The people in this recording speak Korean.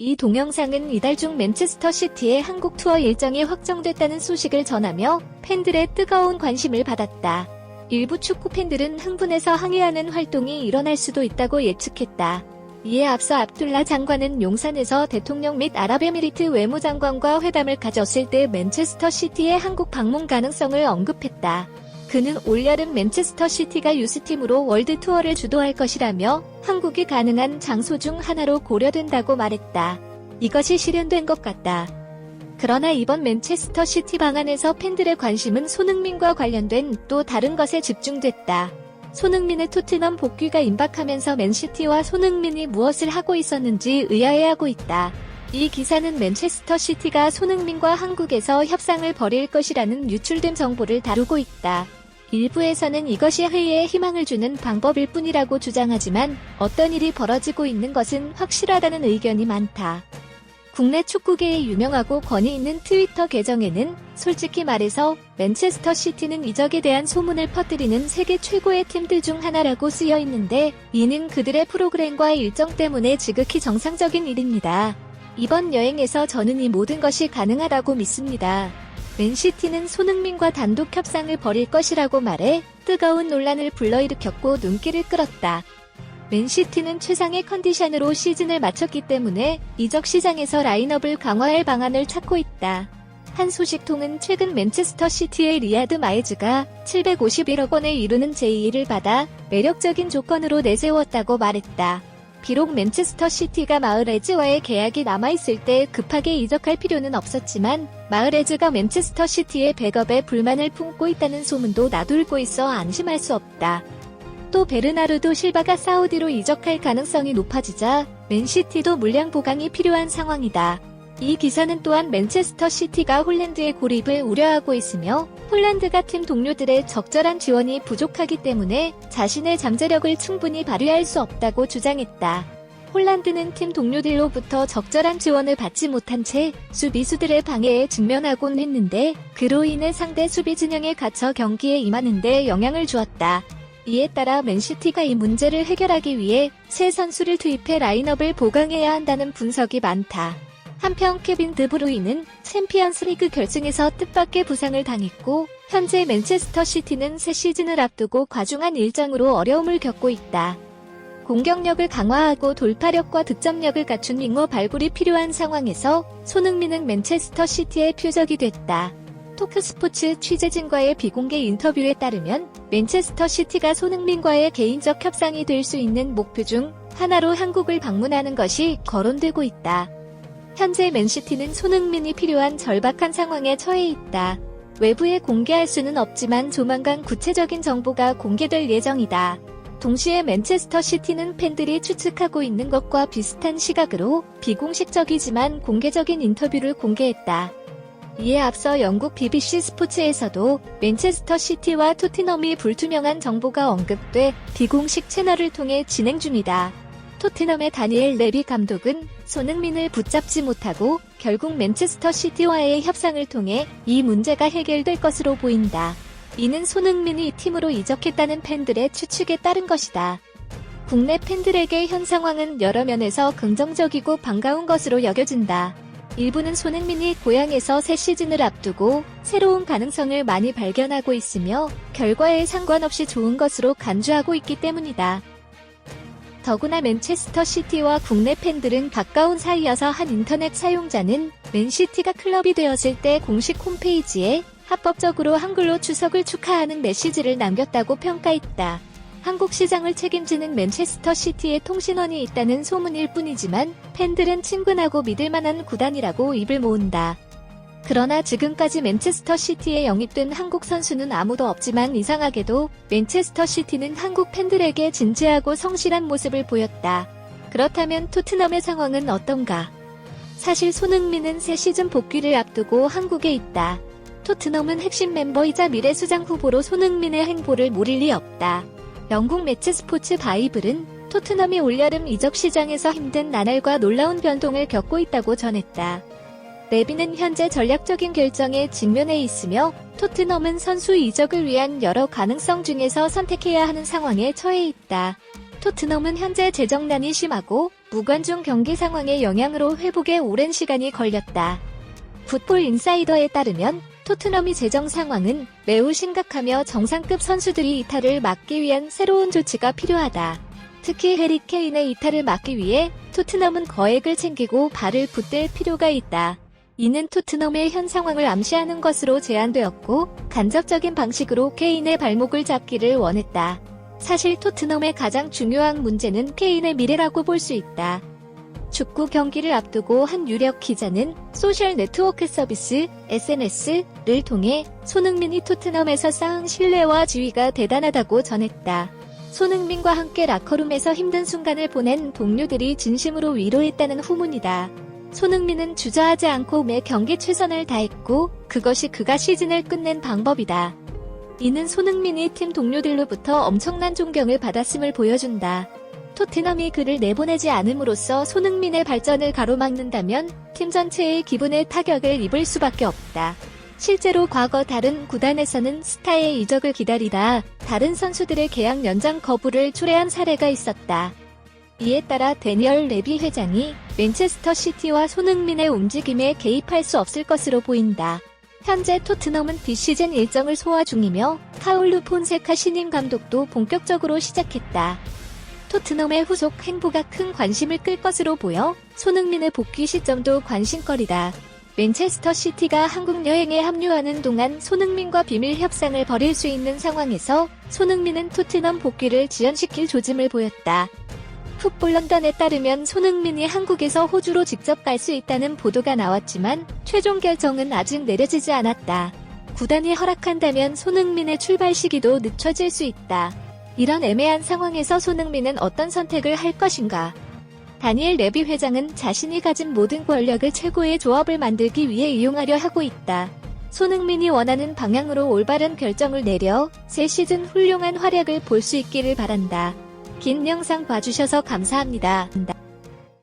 이 동영상은 이달 중 맨체스터 시티의 한국 투어 일정이 확정됐다는 소식을 전하며 팬들의 뜨거운 관심을 받았다. 일부 축구 팬들은 흥분해서 항의하는 활동이 일어날 수도 있다고 예측했다. 이에 앞서 압둘라 장관은 용산에서 대통령 및 아랍에미리트 외무장관과 회담을 가졌을 때 맨체스터 시티의 한국 방문 가능성을 언급했다. 그는 올여름 맨체스터 시티가 유스팀으로 월드 투어를 주도할 것이라며 한국이 가능한 장소 중 하나로 고려된다고 말했다. 이것이 실현된 것 같다. 그러나 이번 맨체스터 시티 방안에서 팬들의 관심은 손흥민과 관련된 또 다른 것에 집중됐다. 손흥민의 토트넘 복귀가 임박하면서 맨시티와 손흥민이 무엇을 하고 있었는지 의아해하고 있다. 이 기사는 맨체스터 시티가 손흥민과 한국에서 협상을 벌일 것이라는 유출된 정보를 다루고 있다. 일부에서는 이것이 회의에 희망을 주는 방법일 뿐이라고 주장하지만 어떤 일이 벌어지고 있는 것은 확실하다는 의견이 많다. 국내 축구계의 유명하고 권위 있는 트위터 계정에는 솔직히 말해서 맨체스터 시티는 이적에 대한 소문을 퍼뜨리는 세계 최고의 팀들 중 하나라고 쓰여 있는데 이는 그들의 프로그램과 일정 때문에 지극히 정상적인 일입니다. 이번 여행에서 저는 이 모든 것이 가능하다고 믿습니다. 맨시티는 손흥민과 단독 협상을 벌일 것이라고 말해 뜨거운 논란을 불러일으켰고 눈길을 끌었다. 맨시티는 최상의 컨디션으로 시즌을 마쳤기 때문에 이적 시장에서 라인업을 강화할 방안을 찾고 있다. 한 소식통은 최근 맨체스터 시티의 리아드 마에즈가 751억 원에 이르는 제의를 받아 매력적인 조건으로 내세웠다고 말했다. 비록 맨체스터 시티가 마을 에즈와의 계약이 남아있을 때 급하게 이적할 필요는 없었지만 마을에즈가 맨체스터 시티의 백업에 불만을 품고 있다는 소문도 나돌고 있어 안심할 수 없다. 또 베르나르도 실바가 사우디로 이적할 가능성이 높아지자 맨시티도 물량 보강이 필요한 상황이다. 이 기사는 또한 맨체스터 시티가 홀란드의 고립을 우려하고 있으며 홀란드가 팀 동료들의 적절한 지원이 부족하기 때문에 자신의 잠재력을 충분히 발휘할 수 없다고 주장했다. 홀란드는 팀 동료들로부터 적절한 지원을 받지 못한 채 수비수들의 방해에 직면하곤 했는데 그로 인해 상대 수비 진영에 갇혀 경기에 임하는데 영향을 주었다. 이에 따라 맨시티가 이 문제를 해결하기 위해 새 선수를 투입해 라인업을 보강해야 한다는 분석이 많다. 한편 케빈 드브루이는 챔피언스 리그 결승에서 뜻밖의 부상을 당했고 현재 맨체스터 시티는 새 시즌을 앞두고 과중한 일정으로 어려움을 겪고 있다. 공격력을 강화하고 돌파력과 득점력을 갖춘 윙어 발굴이 필요한 상황에서 손흥민은 맨체스터 시티의 표적이 됐다. 토크스포츠 취재진과의 비공개 인터뷰에 따르면 맨체스터 시티가 손흥민과의 개인적 협상이 될 수 있는 목표 중 하나로 한국을 방문하는 것이 거론되고 있다. 현재 맨시티는 손흥민이 필요한 절박한 상황에 처해 있다. 외부에 공개할 수는 없지만 조만간 구체적인 정보가 공개될 예정이다. 동시에 맨체스터 시티는 팬들이 추측하고 있는 것과 비슷한 시각으로 비공식적이지만 공개적인 인터뷰를 공개했다. 이에 앞서 영국 BBC 스포츠에서도 맨체스터 시티와 토트넘이 불투명한 정보가 언급돼 비공식 채널을 통해 진행 중이다. 토트넘의 다니엘 레비 감독은 손흥민을 붙잡지 못하고 결국 맨체스터 시티와의 협상을 통해 이 문제가 해결될 것으로 보인다. 이는 손흥민이 팀으로 이적했다는 팬들의 추측에 따른 것이다. 국내 팬들에게 현 상황은 여러 면에서 긍정적이고 반가운 것으로 여겨진다. 일부는 손흥민이 고향에서 새 시즌을 앞두고 새로운 가능성을 많이 발견하고 있으며 결과에 상관없이 좋은 것으로 간주하고 있기 때문이다. 더구나 맨체스터 시티와 국내 팬들은 가까운 사이여서 한 인터넷 사용자는 맨시티가 클럽이 되었을 때 공식 홈페이지에 합법적으로 한글로 추석을 축하하는 메시지를 남겼다고 평가했다. 한국 시장을 책임지는 맨체스터 시티에 통신원이 있다는 소문일 뿐이지만 팬들은 친근하고 믿을 만한 구단이라고 입을 모은다. 그러나 지금까지 맨체스터 시티에 영입된 한국 선수는 아무도 없지만 이상하게도 맨체스터 시티는 한국 팬들에게 진지하고 성실한 모습을 보였다. 그렇다면 토트넘의 상황은 어떤가? 사실 손흥민은 새 시즌 복귀를 앞두고 한국에 있다. 토트넘은 핵심 멤버이자 미래 수장 후보로 손흥민의 행보를 모를 리 없다. 영국 매체 스포츠 바이블은 토트넘이 올여름 이적 시장에서 힘든 나날과 놀라운 변동을 겪고 있다고 전했다. 레비는 현재 전략적인 결정에 직면해 있으며 토트넘은 선수 이적을 위한 여러 가능성 중에서 선택해야 하는 상황에 처해 있다. 토트넘은 현재 재정난이 심하고 무관중 경기 상황의 영향으로 회복에 오랜 시간이 걸렸다. 풋볼 인사이더에 따르면 토트넘이 재정 상황은 매우 심각하며 정상급 선수들이 이탈을 막기 위한 새로운 조치가 필요하다. 특히 해리 케인의 이탈을 막기 위해 토트넘은 거액을 챙기고 발을 붙댈 필요가 있다. 이는 토트넘의 현 상황을 암시하는 것으로 제안되었고 간접적인 방식으로 케인의 발목을 잡기를 원했다. 사실 토트넘의 가장 중요한 문제는 케인의 미래라고 볼 수 있다. 축구 경기를 앞두고 한 유력 기자는 소셜 네트워크 서비스 SNS를 통해 손흥민이 토트넘에서 쌓은 신뢰와 지위가 대단하다고 전했다. 손흥민과 함께 라커룸에서 힘든 순간을 보낸 동료들이 진심으로 위로했다는 후문이다. 손흥민은 주저하지 않고 매 경기 최선을 다했고 그것이 그가 시즌을 끝낸 방법이다. 이는 손흥민이 팀 동료들로부터 엄청난 존경을 받았음을 보여준다. 토트넘이 그를 내보내지 않음으로써 손흥민의 발전을 가로막는다면 팀 전체의 기분에 타격을 입을 수밖에 없다. 실제로 과거 다른 구단에서는 스타의 이적을 기다리다 다른 선수들의 계약 연장 거부를 초래한 사례가 있었다. 이에 따라 데니얼 레비 회장이 맨체스터 시티와 손흥민의 움직임에 개입할 수 없을 것으로 보인다. 현재 토트넘은 비시즌 일정을 소화 중이며 카울루 폰세카 신임 감독도 본격적으로 시작했다. 토트넘의 후속 행보가 큰 관심을 끌 것으로 보여 손흥민의 복귀 시점도 관심거리다. 맨체스터 시티가 한국 여행에 합류하는 동안 손흥민과 비밀 협상을 벌일 수 있는 상황에서 손흥민은 토트넘 복귀를 지연시킬 조짐을 보였다. 풋볼 런던에 따르면 손흥민이 한국에서 호주로 직접 갈 수 있다는 보도가 나왔지만 최종 결정은 아직 내려지지 않았다. 구단이 허락한다면 손흥민의 출발 시기도 늦춰질 수 있다. 이런 애매한 상황에서 손흥민은 어떤 선택을 할 것인가? 다니엘 레비 회장은 자신이 가진 모든 권력을 최고의 조합을 만들기 위해 이용하려 하고 있다. 손흥민이 원하는 방향으로 올바른 결정을 내려 새 시즌 훌륭한 활약을 볼 수 있기를 바란다. 긴 영상 봐주셔서 감사합니다.